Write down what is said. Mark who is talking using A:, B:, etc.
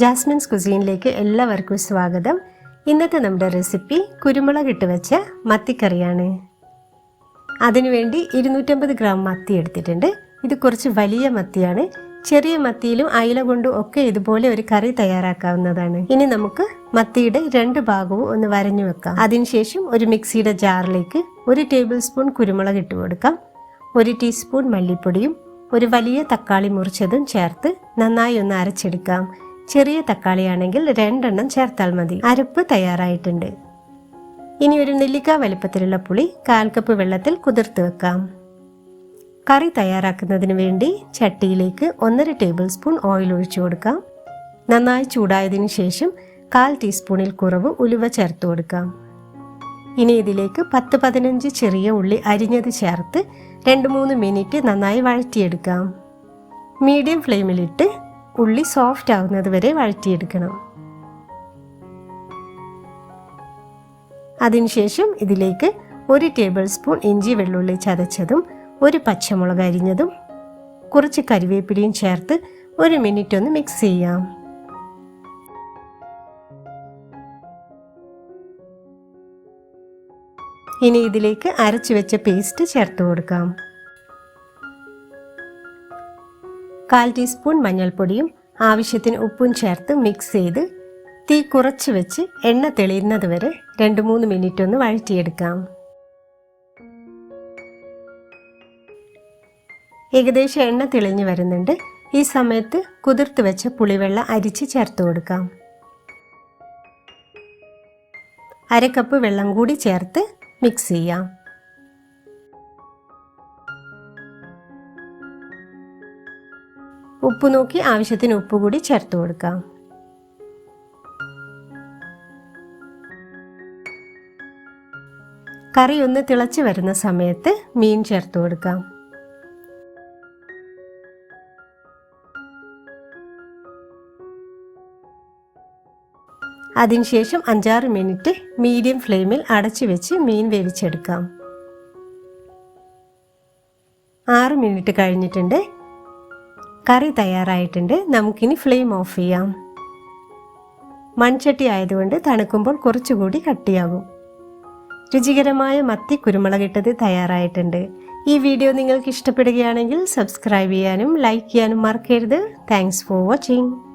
A: Jasmine's കുസീനിലേക്ക് എല്ലാവർക്കും സ്വാഗതം. ഇന്നത്തെ നമ്മുടെ റെസിപ്പി കുരുമുളക് ഇട്ട് വെച്ച മത്തിക്കറിയാണ്. അതിനുവേണ്ടി ഇരുന്നൂറ്റമ്പത് ഗ്രാം മത്തി എടുത്തിട്ടുണ്ട്. ഇത് കുറച്ച് വലിയ മത്തിയാണ്. ചെറിയ മത്തിയിലും അയില കൊണ്ടും ഒക്കെ ഇതുപോലെ ഒരു കറി തയ്യാറാക്കാവുന്നതാണ്. ഇനി നമുക്ക് മത്തിയുടെ രണ്ട് ഭാഗവും ഒന്ന് വരഞ്ഞു വെക്കാം. അതിനുശേഷം ഒരു മിക്സിയുടെ ജാറിലേക്ക് ഒരു ടേബിൾ സ്പൂൺ കുരുമുളക് ഇട്ട് കൊടുക്കാം. ഒരു ടീസ്പൂൺ മല്ലിപ്പൊടിയും ഒരു വലിയ തക്കാളി മുറിച്ചതും ചേർത്ത് നന്നായി ഒന്ന് അരച്ചെടുക്കാം. ചെറിയ തക്കാളിയാണെങ്കിൽ രണ്ടെണ്ണം ചേർത്താൽ മതി. അരപ്പ് തയ്യാറായിട്ടുണ്ട്. ഇനി ഒരു നെല്ലിക്ക വലിപ്പത്തിലുള്ള പുളി കാൽ കപ്പ് വെള്ളത്തിൽ കുതിർത്ത് വെക്കാം. കറി തയ്യാറാക്കുന്നതിന് വേണ്ടി ചട്ടിയിലേക്ക് ഒന്നര ടേബിൾ സ്പൂൺ ഓയിൽ ഒഴിച്ചു കൊടുക്കാം. നന്നായി ചൂടായതിനു ശേഷം കാൽ ടീസ്പൂണിൽ കുറവ് ഉലുവ ചേർത്ത് കൊടുക്കാം. ഇനി ഇതിലേക്ക് പത്ത് പതിനഞ്ച് ചെറിയ ഉള്ളി അരിഞ്ഞത് ചേർത്ത് രണ്ട് മൂന്ന് മിനിറ്റ് നന്നായി വഴറ്റിയെടുക്കാം. മീഡിയം ഫ്ലെയിമിലിട്ട് ഉള്ളി സോഫ്റ്റ് ആവുന്നത് വരെ വഴറ്റിയെടുക്കണം. അതിനുശേഷം ഇതിലേക്ക് ഒരു ടേബിൾ സ്പൂൺ ഇഞ്ചി വെള്ളുള്ളി ചതച്ചതും ഒരു പച്ചമുളക് അരിഞ്ഞതും കുറച്ച് കരിവേപ്പിലയും ചേർത്ത് ഒരു മിനിറ്റ് ഒന്ന് മിക്സ് ചെയ്യാം. ഇനി ഇതിലേക്ക് അരച്ചു വെച്ച പേസ്റ്റ് ചേർത്ത് കൊടുക്കാം. കാൽ ടീസ്പൂൺ മഞ്ഞൾപ്പൊടിയും ആവശ്യത്തിന് ഉപ്പും ചേർത്ത് മിക്സ് ചെയ്ത് തീ കുറച്ച് വെച്ച് എണ്ണ തെളിയുന്നത് വരെ രണ്ട് മൂന്ന് മിനിറ്റ് ഒന്ന് വഴറ്റിയെടുക്കാം. ഏകദേശം എണ്ണ തെളിഞ്ഞു വരുന്നുണ്ട്. ഈ സമയത്ത് കുതിർത്ത് വെച്ച പുളിവെള്ളം അരിച്ച് ചേർത്ത് കൊടുക്കാം. അര കപ്പ് വെള്ളം കൂടി ചേർത്ത് മിക്സ് ചെയ്യാം. ഉപ്പ് നോക്കി ആവശ്യത്തിന് ഉപ്പ് കൂടി ചേർത്ത് കൊടുക്കാം. കറി ഒന്ന് തിളച്ച് വരുന്ന സമയത്ത് മീൻ ചേർത്ത് കൊടുക്കാം. അതിനുശേഷം അഞ്ചാറ് മിനിറ്റ് മീഡിയം ഫ്ലെയിമിൽ അടച്ചു വെച്ച് മീൻ വേവിച്ചെടുക്കാം. ആറ് മിനിറ്റ് കഴിഞ്ഞിട്ടുണ്ട്. കറി തയ്യാറായിട്ടുണ്ട്. നമുക്കിനി ഫ്ലെയിം ഓഫ് ചെയ്യാം. മൺചട്ടി ആയതുകൊണ്ട് തണുക്കുമ്പോൾ കുറച്ചുകൂടി കട്ടിയാകും. രുചികരമായ മത്തി കുരുമുളകിട്ടത് തയ്യാറായിട്ടുണ്ട്. ഈ വീഡിയോ നിങ്ങൾക്ക് ഇഷ്ടപ്പെടുകയാണെങ്കിൽ സബ്സ്ക്രൈബ് ചെയ്യാനും ലൈക്ക് ചെയ്യാനും മറക്കരുത്. Thanks for watching